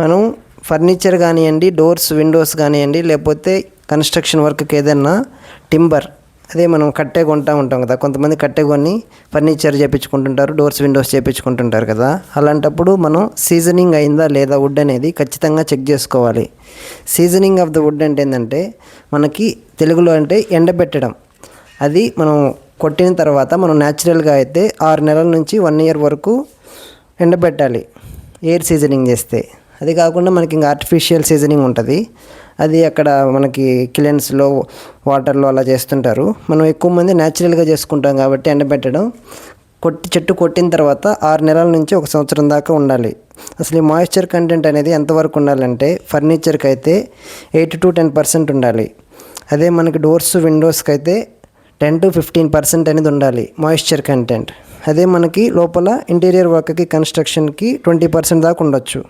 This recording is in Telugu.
మనం ఫర్నిచర్ కానివ్వండి డోర్స్ విండోస్ కానివ్వండి లేకపోతే కన్స్ట్రక్షన్ వర్క్కి ఏదైనా టింబర్ అదే మనం కట్టే కొంటా ఉంటాం కదా. కొంతమంది కట్టే కొని ఫర్నిచర్ చేపించుకుంటుంటారు డోర్స్ విండోస్ చేపించుకుంటుంటారు కదా. అలాంటప్పుడు మనం సీజనింగ్ అయిందా లేదా వుడ్ అనేది ఖచ్చితంగా చెక్ చేసుకోవాలి. సీజనింగ్ ఆఫ్ ద వుడ్ అంటే ఏంటంటే మనకి తెలుగులో అంటే ఎండబెట్టడం. అది మనం కొట్టిన తర్వాత మనం న్యాచురల్గా అయితే ఆరు నెలల నుంచి వన్ ఇయర్ వరకు ఎండబెట్టాలి ఎయిర్ సీజనింగ్ చేస్తే. అది కాకుండా మనకి ఇంకా ఆర్టిఫిషియల్ సీజనింగ్ ఉంటుంది. అది అక్కడ మనకి కిలెన్స్లో వాటర్లో అలా చేస్తుంటారు. మనం ఎక్కువ మంది న్యాచురల్గా చేసుకుంటాం కాబట్టి ఎండబెట్టడం కొట్టి చెట్టు కొట్టిన తర్వాత ఆరు నెలల నుంచి ఒక సంవత్సరం దాకా ఉండాలి. అసలు ఈ మాయిశ్చర్ కంటెంట్ అనేది ఎంతవరకు ఉండాలంటే ఫర్నిచర్కి అయితే ఎయిట్ టు టెన్ పర్సెంట్ ఉండాలి. అదే మనకి డోర్స్ విండోస్కి అయితే టెన్ టు ఫిఫ్టీన్ పర్సెంట్ అనేది ఉండాలి మాయిశ్చర్ కంటెంట్ అదే మనకి లోపల ఇంటీరియర్ వర్క్కి కన్స్ట్రక్షన్కి ట్వంటీ పర్సెంట్ దాకా ఉండొచ్చు.